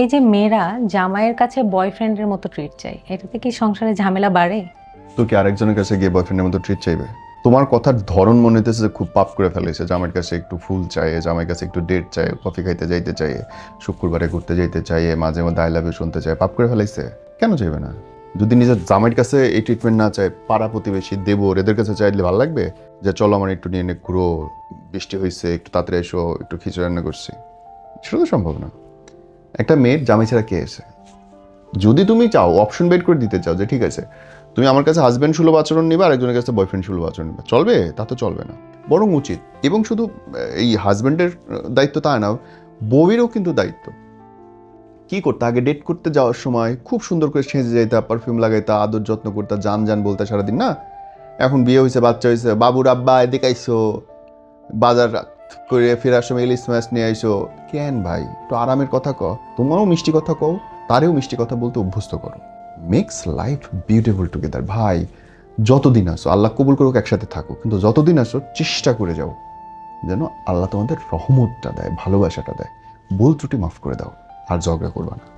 এই যে মেয়েরা জামাইয়ের কাছে বয়ফ্রেন্ডের মতো ট্রিট চাই এটাতে কি সংসারে ঝামেলা বাড়ে? তো কি আরেকজনের কাছে গিয়ে বয়ফ্রেন্ডের মতো ট্রিট চাইবে? তোমার কথার ধরন মনে হইতেছে যে খুব পাপ করে ফেলেছে, জামাইয়ের কাছে একটু ফুল চাই জামাইয়ের কাছে একটু ডেট চাই কফি খাইতে যাইতে চাই শুক্রবারে ঘুরতে যাইতে চাই মাঝে মধ্যে আই লাভ ইউ শুনতে চাই পাপ করে ফেলাইছে। কেন চাইবে না? যদি নিজের জামাইয়ের কাছে এই ট্রিটমেন্ট না চায়, পাড়া প্রতিবেশী, দেবর, এদের কাছে চাইলে ভালো লাগবে? যে চলো আমার একটু নিয়ে নে, ঘুরো, বৃষ্টি হয়েছে একটু তাড়াতাড়ি এসো, একটু খিচুড়ি রান্না করছি। সেটা তো সম্ভব না। একটা মেয়ের জামাই ছাড়া কে এসে? যদি তুমি চাও অপশন বের করে দিতে চাও যে ঠিক আছে, তুমি আমার কাছে হাজব্যান্ড সুলভ আচরণ নিবে, আরেকজনের কাছে বয়ফ্রেন্ড সুলভ আচরণ নিবে। চলবে? তা তো চলবে না। বরং উচিত। এবং শুধু এই হাজব্যান্ডের দায়িত্ব তা না, বউয়েরও কিন্তু দায়িত্ব। কি করতে? আগে ডেট করতে যাওয়ার সময় খুব সুন্দর করে সেজে যাইতা পারফিউম লাগাইতা, আদর যত্ন করতে জান জান বলতে সারাদিন, না? এখন বিয়ে হয়েছে বাচ্চা হয়েছে বাবুর আব্বা, এদিকে আইসো, বাজার করে ফেরার সময় ইলিশ মাছ নিয়ে আইসো। কেন ভাই? একটু আরামের কথা ক তোমারও মিষ্টি কথা কও, তারেও মিষ্টি কথা বলতে অভ্যস্ত করো। মেক্স লাইফ বিউটিফুল টুগেদার ভাই, যতদিন আসো আল্লাহ কবুল করুক, একসাথে থাকুক। কিন্তু যতদিন আসো চেষ্টা করে যাও। যেন আল্লাহ তোমাদের রহমতটা দেয়, ভালোবাসাটা দেয়। ভুল ত্রুটি মাফ করে দাও, আর ঝগড়া করবা না।